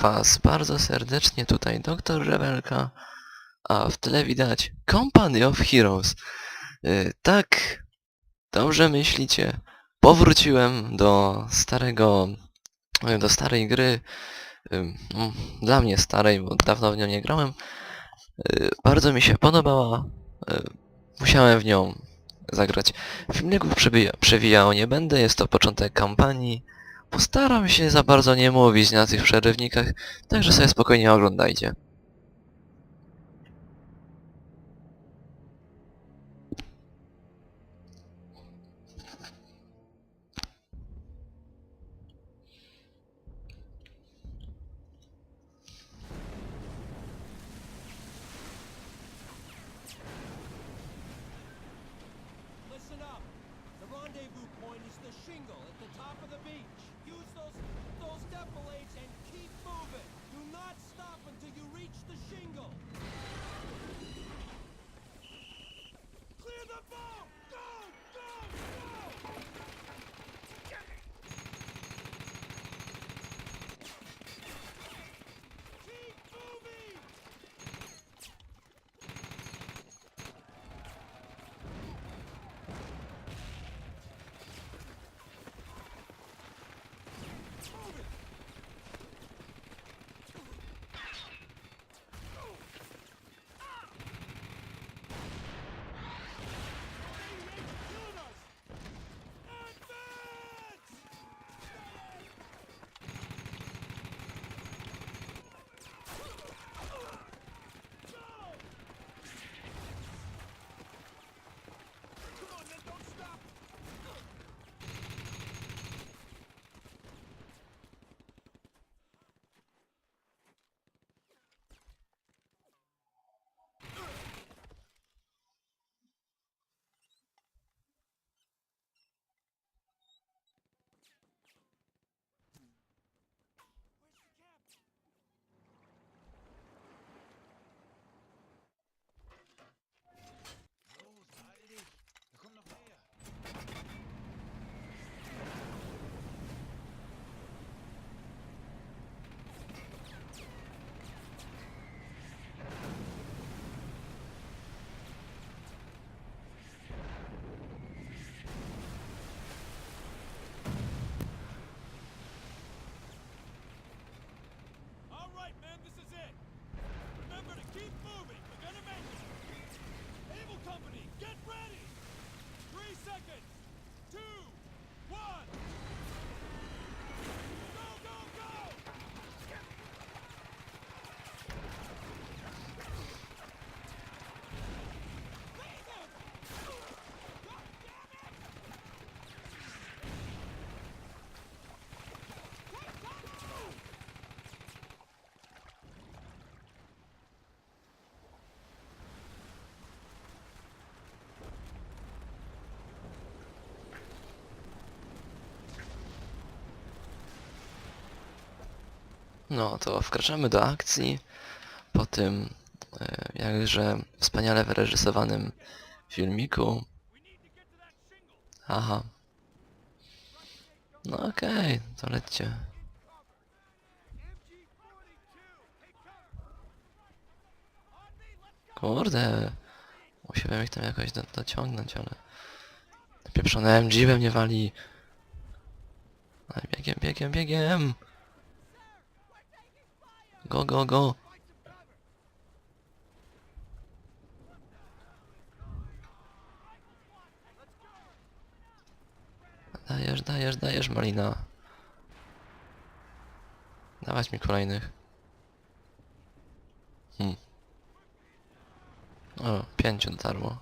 was bardzo serdecznie, tutaj Dr. Rebelka, a w tle widać Company of Heroes. Y, tak, dobrze myślicie. Powróciłem do starego, y, do starej gry. Ym, no, Dla mnie starej, bo dawno w nią nie grałem. Y, Bardzo mi się podobała. y, Musiałem w nią zagrać. Filmików przebija, przewijał nie będę, jest to początek kampanii. Postaram się za bardzo nie mówić na tych przerywnikach, także sobie spokojnie oglądajcie. No to wkraczamy do akcji po tym e, jakże wspaniale wyreżyserowanym filmiku. Aha. No okej, to lećcie. Kurde. Musiałem ich tam jakoś do, dociągnąć, ale... Pieprzone MG we mnie wali. Ale biegiem, biegiem, biegiem. Go, go, go. Dajesz, dajesz, dajesz, Malina. Dawać mi kolejnych. Hmm. O, pięciu dotarło.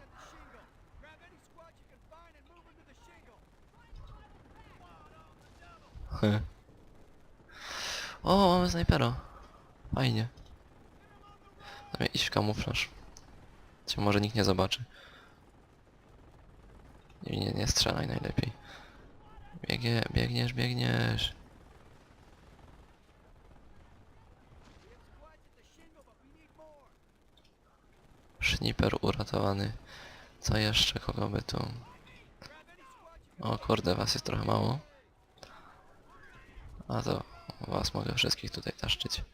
O, mamy snajpera. Fajnie. Dobra, iść w kamuflaż. Cię może nikt nie zobaczy. Nie, nie, nie strzelaj najlepiej. Biegnie, biegniesz, biegniesz. Sniper uratowany. Co jeszcze? Kogo by tu? O kurde, was jest trochę mało. A to Was mogę wszystkich tutaj taszczyć.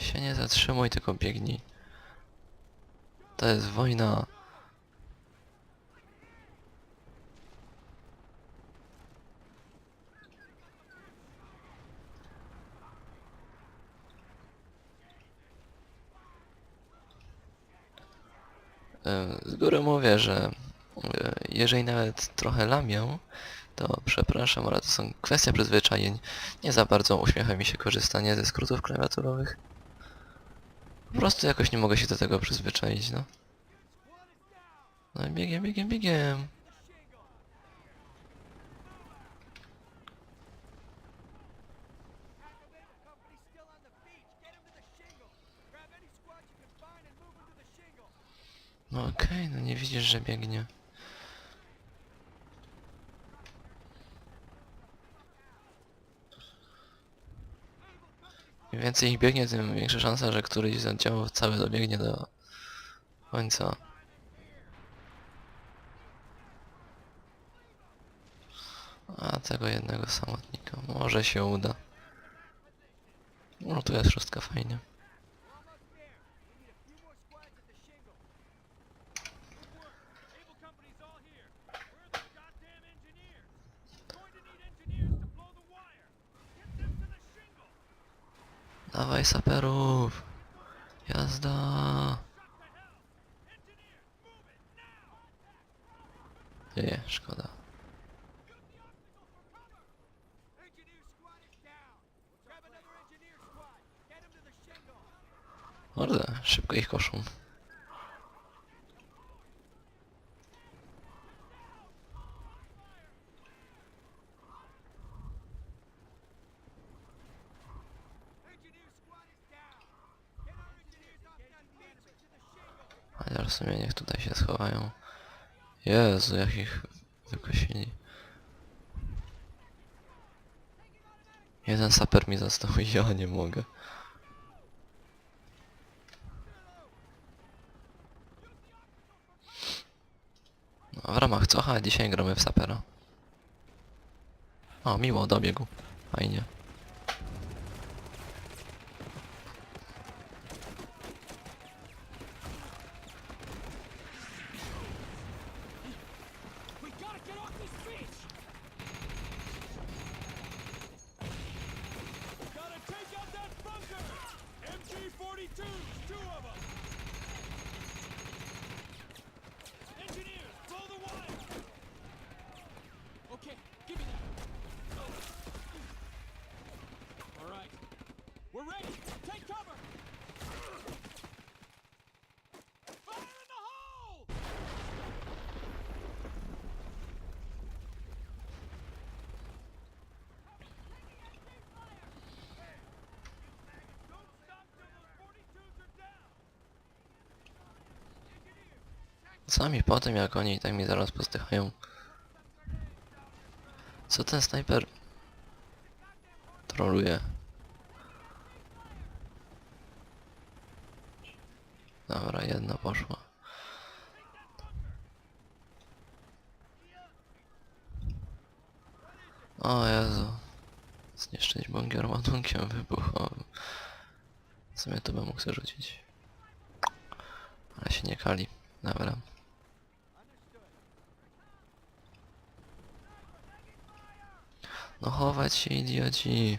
Się nie zatrzymuj, tylko biegnij. To jest wojna. Z góry mówię, że e, jeżeli nawet trochę lamię, to przepraszam, ale to są kwestie przyzwyczajeń. Nie za bardzo uśmiecha mi się korzystanie ze skrótów klawiaturowych. Po prostu jakoś nie mogę się do tego przyzwyczaić, no. No i biegiem, biegiem, biegiem. No okej, no nie widzisz, że biegnie. Im więcej ich biegnie, tym większa szansa, że któryś z oddziałów cały dobiegnie do końca. A tego jednego samotnika. Może się uda. No tu jest szóstka fajnie. Dawaj saperów! Jazda! Nie, szkoda. Engineer squad is down. Grab another engineer squad. Get him to the shingle. Kurde, szybko ich koszą. Engineer squad is down. Get our engineers off that beach to the shingle. Chociaż w sumie niech tutaj się schowają. Jezu, jak ich wykosili. Jeden saper mi został i ja nie mogę. No, w ramach cocha dzisiaj gramy w sapera. O, miło, dobiegł. Fajnie. We're ready. Take cover! Fire in the hole! Don't stop till those 42s are down! Sami po tym jak oni tak mi zaraz postychają. Co ten snajper troluje? Dobra, jedna poszła. O Jezu. Zniszczyć bunkier ładunkiem wybuchowym. W sumie to bym mógł zarzucić. Ale się nie kali. Dobra. No chować się idioci.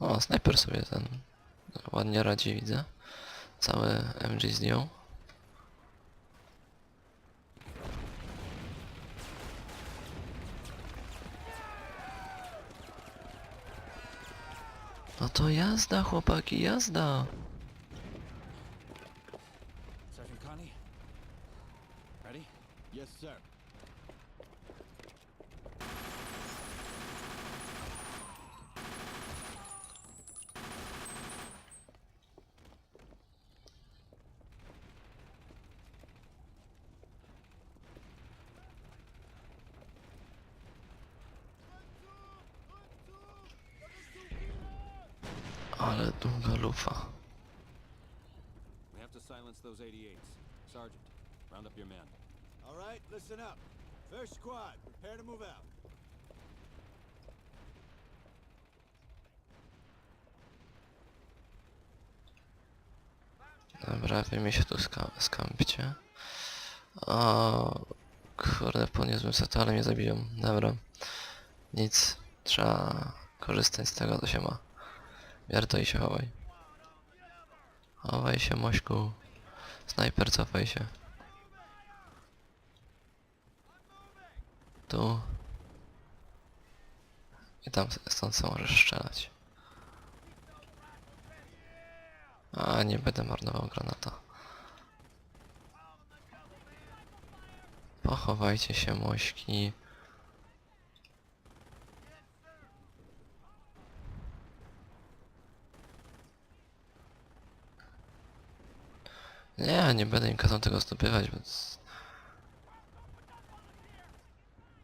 O, snajper sobie ten ładnie radzi, widzę. Cały MG zdjął. No to jazda, chłopaki, jazda. Sergeant Connie? Ready? Yes, sir. Ale długa lufa. We have to silence those 88s. Sergeant, round up your men. All right, listen up. First squad, prepare to move out. Dobra, wy mi się tu ska skampcie. O, kurde, po niezłym setu, ale mnie zabiją. Dobra. Nic. Trzeba korzystać z tego, co się ma. Bier to i się chowaj. Chowaj się, Mośku. Snajper, cofaj się. Tu. I tam stąd co możesz strzelać. A, nie będę marnował granata. Pochowajcie się, mośki. Nie, nie będę im kazał tego zdobywać, więc...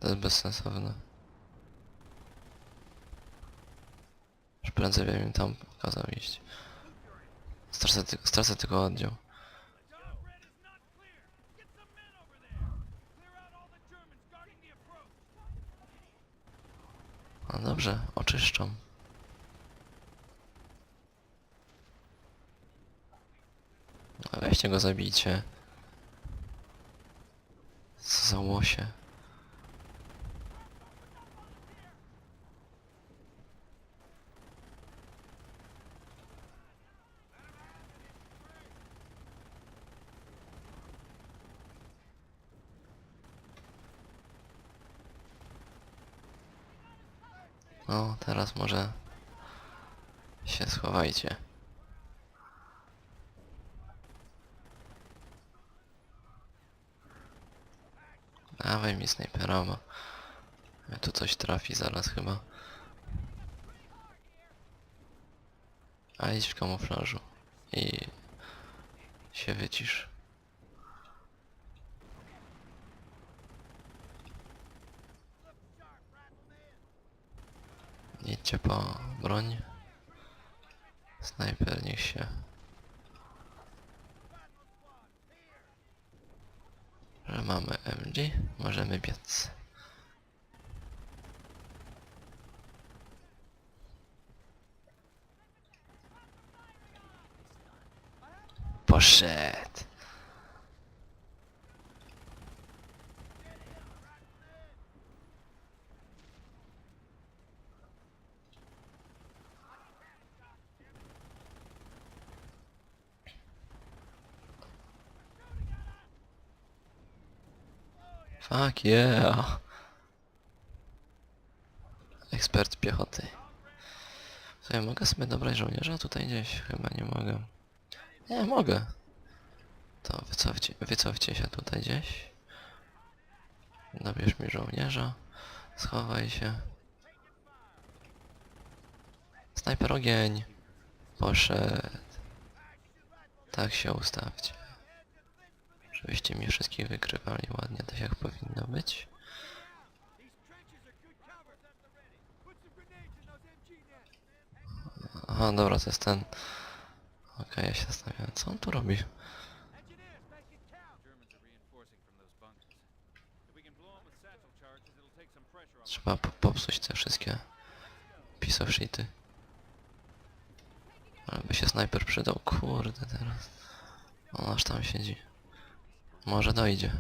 To jest bezsensowne. Już prędzej bym im tam kazał iść. Stracę, ty stracę tylko oddział. Red is not clear. Get some men over there. Clear out all the Germans guarding the approach. No dobrze, oczyszczą. A weźcie go zabijcie. Co za łosie. No, teraz może się schowajcie. Dawaj mi snajperowo. Mnie tu coś trafi zaraz chyba. A idź w kamuflażu. I się wycisz. Idźcie po broń. Snajper niech się... Że mamy MG, możemy biec. Poszedł. Fuck yeah. Ekspert piechoty. Ja mogę sobie dobrać żołnierza tutaj gdzieś? Chyba nie mogę. Nie, mogę. To wycofcie, wycofcie się tutaj gdzieś. Dobierz mi żołnierza. Schowaj się. Snajper ogień. Poszedł. Tak się ustawcie. Żebyście mi wszystkich wykrywali ładnie, tak jak powinno być. Aha, dobra, to jest ten. Okej, ja się zastanawiam, co on tu robi? Trzeba po popsuć te wszystkie piece of shity. Ale by się snajper przydał, kurde teraz. On aż tam siedzi. Może dojdzie.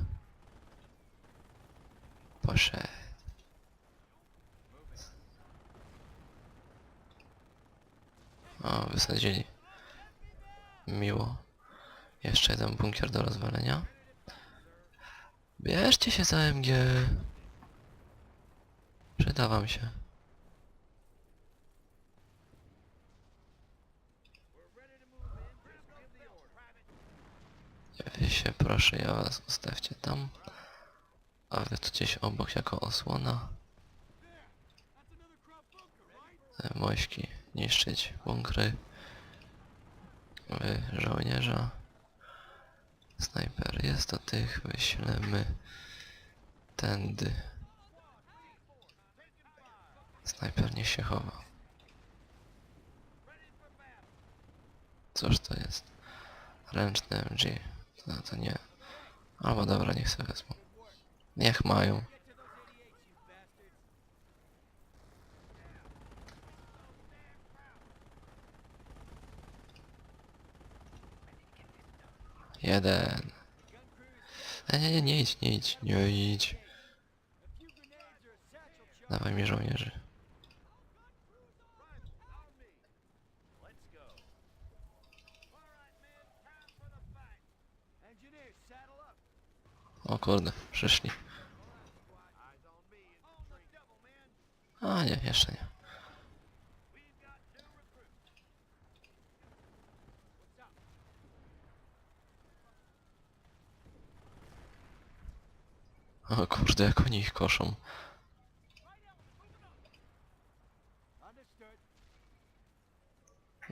Poszedł. O, wysadzili. Miło. Jeszcze jeden bunkier do rozwalenia. Bierzcie się za MG. Przyda wam się. Wy się proszę, ja was ustawcie tam. A wy tu gdzieś obok jako osłona. Te mośki niszczyć bunkry. Wy żołnierza. Snajper jest do tych, wyślemy tędy. Snajper niech się chowa. Cóż to jest? Ręczny MG. To, to nie. Albo dobra, niech sobie wezmą. Niech mają. Jeden. E, nie, nie, nie idź, nie idź, nie idź. Dawaj mi żołnierzy. O kurde, przyszli. A nie, jeszcze nie. O kurde, jak oni ich koszą.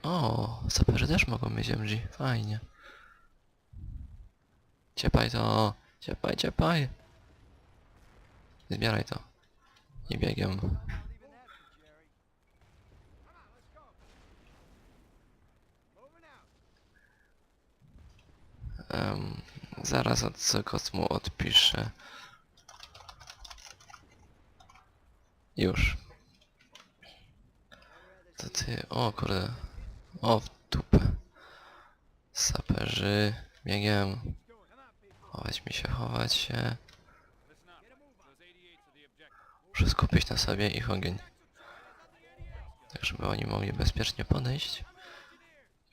O, saperzy też mogą mieć MG. Fajnie. Ciepaj to. Ciepaj, ciepaj. Zbieraj to. I biegiem. Em, zaraz od Kosmu odpiszę. Już. To ty... O kurde. O w dupę. Saperzy. Biegiem. Chować mi się, chować się. Listen up. Those 88s are the objective. Muszę skupić na sobie ich ogień. Tak, żeby oni mogli bezpiecznie podejść.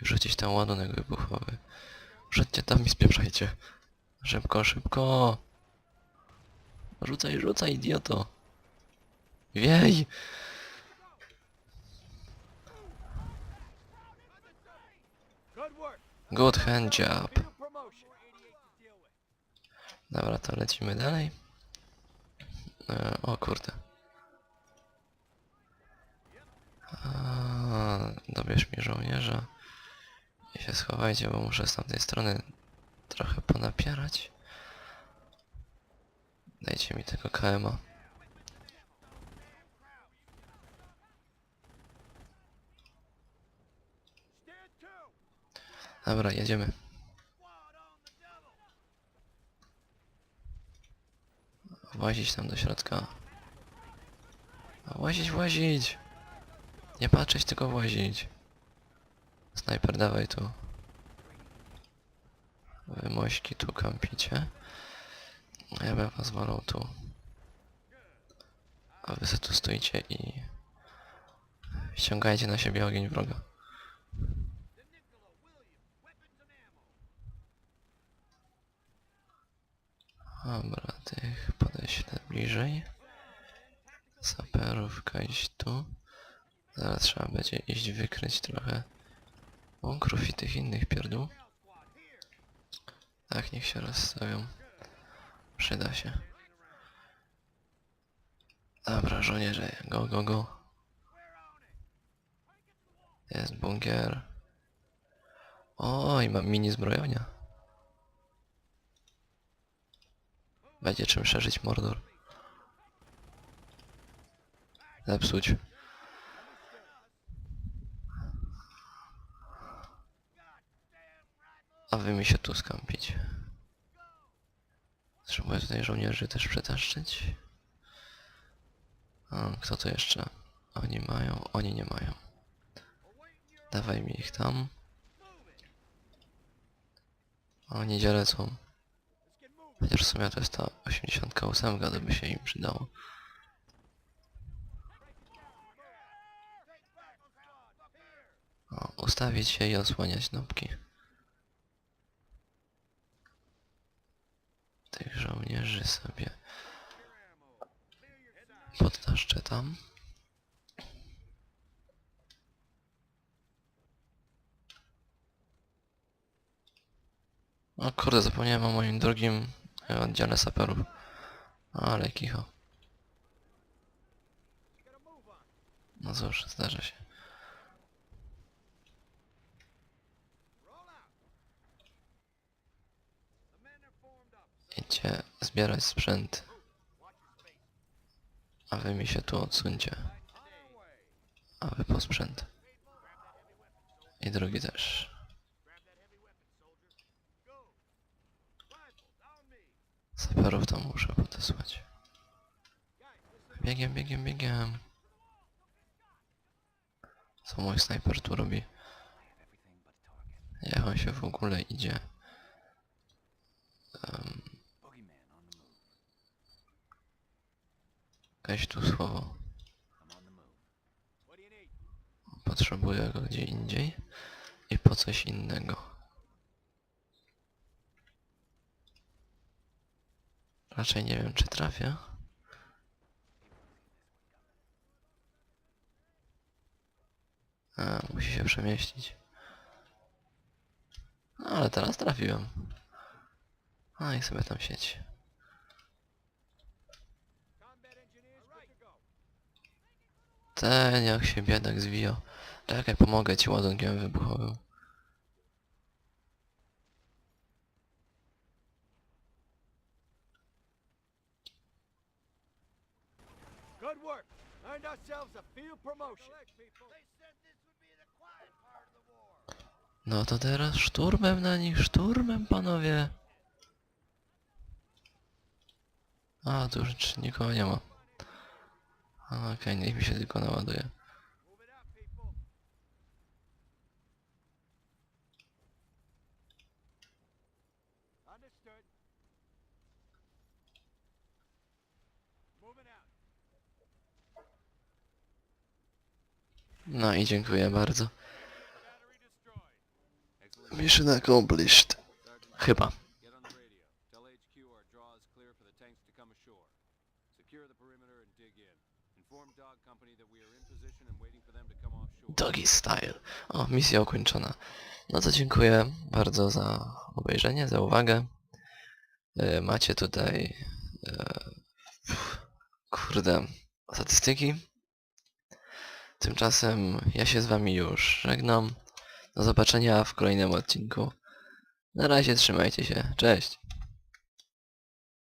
I rzucić ten ładunek wybuchowy. Rzućcie tam i spieprzajcie. Szybko, szybko! Rzucaj, rzucaj, idioto! Wiej! Good hand job. New promotion. 88 to deal with. Dobra, to lecimy dalej. E, o kurde. A, dobierz mi żołnierza. I się schowajcie, bo muszę z tamtej strony trochę ponapierać. Dajcie mi tego KM-a. Dobra, jedziemy. Squad on the devil. Włazić tam do środka. A Łazić, włazić! Nie patrzeć, tylko włazić. Snajper, dawaj tu. Wy mośki tu kampicie. A Ja bym was wolał tu. A wy se tu stoicie i... Ściągajcie na siebie ogień wroga. Dobra, tych podeślę bliżej. Saperówka iść tu. Zaraz trzeba będzie iść wykryć trochę bunkrów i tych innych pierdół. Tak, niech się rozstawią. Przyda się. Dobra, żołnierze, go, go, go. Jest bunkier. Oj, mam mini zbrojenia. Będzie czym szerzyć Mordor. Zepsuć. A wy mi się tu skampić. Potrzebuję tutaj żołnierzy też przetaszczyć. A, kto to jeszcze? Oni mają, oni nie mają. Dawaj mi ich tam. Oni gdzie? Chociaż w sumie to jest ta 88, to by się im przydało. O, ustawić się i osłaniać nopki. Tych żołnierzy sobie podtaszczę tam. O kurde, zapomniałem o moim drugim e, oddziale saperów. Ale kicho. No cóż, zdarza się. Idźcie zbierać sprzęt. A wy mi się tu odsuńcie. A wy po sprzęt. I drugi też. Saperów tam muszę podesłać. Biegiem, biegiem, biegiem. Co mój snajper tu robi? Jak on się w ogóle idzie? Um, tu słowo. Potrzebuję go gdzie indziej i po coś innego. Raczej nie wiem czy trafię. A, musi się przemieścić. No ale teraz trafiłem. A i sobie tam go. Ten jak się biedak zwijał. Czekaj, pomogę ci ładunkiem wybuchowym. Good work. Earned ourselves a field promotion. They said this would be the quiet part of the war. No to teraz szturmem na nich, szturmem panowie. A, tu już nikogo nie ma. A, Okej, niech mi się tylko naładuje. Move it up, people. Understood. Moving out. No i dziękuję bardzo. Battery destroyed. Excellent. Mission accomplished. Sergeant, Chyba. get on the radio. Tell HQ our draw is clear for the tanks to come ashore. Secure the perimeter and dig in. Inform Dog Company that we are in position and waiting for them to come offshore. Doggy style. O, misja ukończona. No to dziękuję bardzo za obejrzenie, za uwagę. E, Macie tutaj... E, kurde, statystyki. Tymczasem ja się z wami już żegnam. Do zobaczenia w kolejnym odcinku. Na razie trzymajcie się. Cześć!